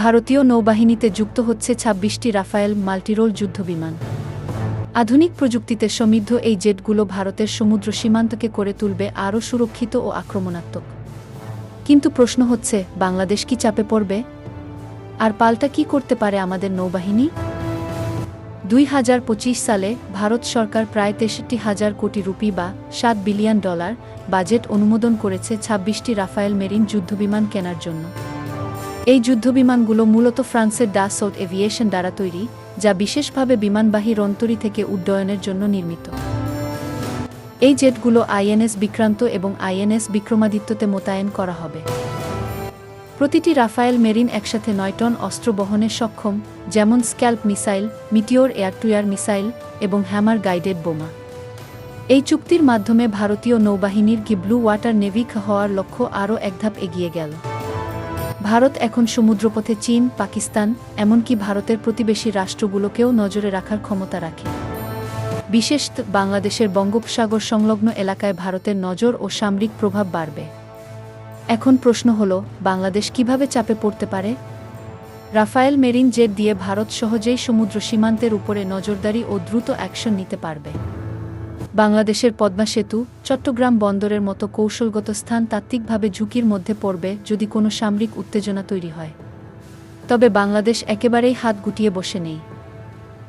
ভারতীয় নৌবাহিনীতে যুক্ত হচ্ছে ছাব্বিশটি রাফায়েল মাল্টিরোল যুদ্ধবিমান। আধুনিক প্রযুক্তিতে সমৃদ্ধ এই জেটগুলো ভারতের সমুদ্র সীমান্তকে করে তুলবে আরও সুরক্ষিত ও আক্রমণাত্মক। কিন্তু প্রশ্ন হচ্ছে, বাংলাদেশ কি চাপে পড়বে? আর পাল্টা কি করতে পারে আমাদের নৌবাহিনী? দুই হাজার পঁচিশ সালে ভারত সরকার প্রায় তেষট্টি হাজার কোটি রুপি বা সাত বিলিয়ন ডলার বাজেট অনুমোদন করেছে ছাব্বিশটি রাফায়েল মেরিন যুদ্ধবিমান কেনার জন্য। এই যুদ্ধবিমানগুলো মূলত ফ্রান্সের ডাসৌট এভিয়েশন দ্বারা তৈরি, যা বিশেষভাবে বিমানবাহী রন্তরি থেকে উড্ডয়নের জন্য নির্মিত। এই জেটগুলো আইএনএস বিক্রান্ত এবং আইএনএস বিক্রমাদিত্যতে মোতায়েন করা হবে। প্রতিটি রাফায়েল মেরিন একসাথে নয় টন অস্ত্র বহনে সক্ষম, যেমন Scalp missile, Meteor air to air missile এবং হ্যামার গাইডেড বোমা। এই চুক্তির মাধ্যমে ভারতীয় নৌবাহিনীর গিব্লু ওয়াটার নেভিক হওয়ার লক্ষ্য আরও একধাপ এগিয়ে গেল। ভারত এখন সমুদ্রপথে চীন, পাকিস্তান, এমনকি ভারতের প্রতিবেশী রাষ্ট্রগুলোকেও নজরে রাখার ক্ষমতা রাখে। বিশেষ বাংলাদেশের বঙ্গোপসাগর সংলগ্ন এলাকায় ভারতের নজর ও সামরিক প্রভাব বাড়বে। এখন প্রশ্ন হল, বাংলাদেশ কীভাবে চাপে পড়তে পারে? রাফায়েল মেরিন জেট দিয়ে ভারত সহজেই সমুদ্র সীমান্তের উপরে নজরদারি ও দ্রুত অ্যাকশন নিতে পারবে। বাংলাদেশের পদ্মা সেতু, চট্টগ্রাম বন্দরের মতো কৌশলগত স্থান তাত্ত্বিকভাবে ঝুঁকির মধ্যে পড়বে যদি কোনো সামরিক উত্তেজনা তৈরি হয়। তবে বাংলাদেশ একেবারেই হাত গুটিয়ে বসে নেই।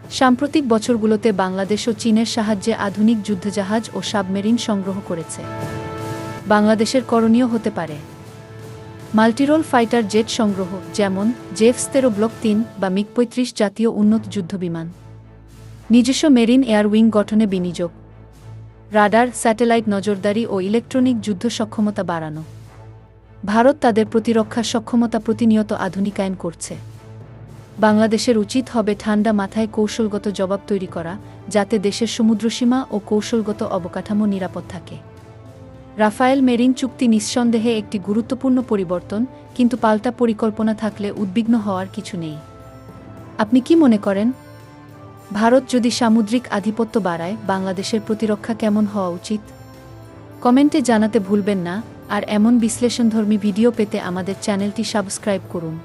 সাম্প্রতিক বছরগুলোতে বাংলাদেশ ও চীনের সাহায্যে আধুনিক যুদ্ধজাহাজ ও সাবমেরিন সংগ্রহ করেছে। বাংলাদেশের করণীয় হতে পারে। মাল্টিরোল ফাইটার জেট সংগ্রহ, যেমন জেফস তেরো ব্লক তিন বা মিগ পঁয়ত্রিশ জাতীয় উন্নত যুদ্ধবিমান। নিজস্ব মেরিন এয়ার উইং গঠনে বিনিয়োগ। রাডার, স্যাটেলাইট নজরদারি ও ইলেকট্রনিক যুদ্ধ সক্ষমতা বাড়ানো। ভারত তাদের প্রতিরক্ষা সক্ষমতা প্রতিনিয়ত আধুনিকায়ন করছে। বাংলাদেশের উচিত হবে ঠান্ডা মাথায় কৌশলগত জবাব তৈরি করা, যাতে দেশের সমুদ্রসীমা ও কৌশলগত অবকাঠামো নিরাপদ থাকে। রাফায়েল মেরিন চুক্তি নিঃসন্দেহে একটি গুরুত্বপূর্ণ পরিবর্তন, কিন্তু পাল্টা পরিকল্পনা থাকলে উদ্বিগ্ন হওয়ার কিছু নেই। আপনি কি মনে করেন? ভারত যদি সামুদ্রিক আধিপত্য বাড়ায়, বাংলাদেশের প্রতিরক্ষা কেমন হওয়া উচিত? কমেন্টে জানাতে ভুলবেন না, আর এমন বিশ্লেষণধর্মী ভিডিও পেতে আমাদের চ্যানেলটি সাবস্ক্রাইব করুন।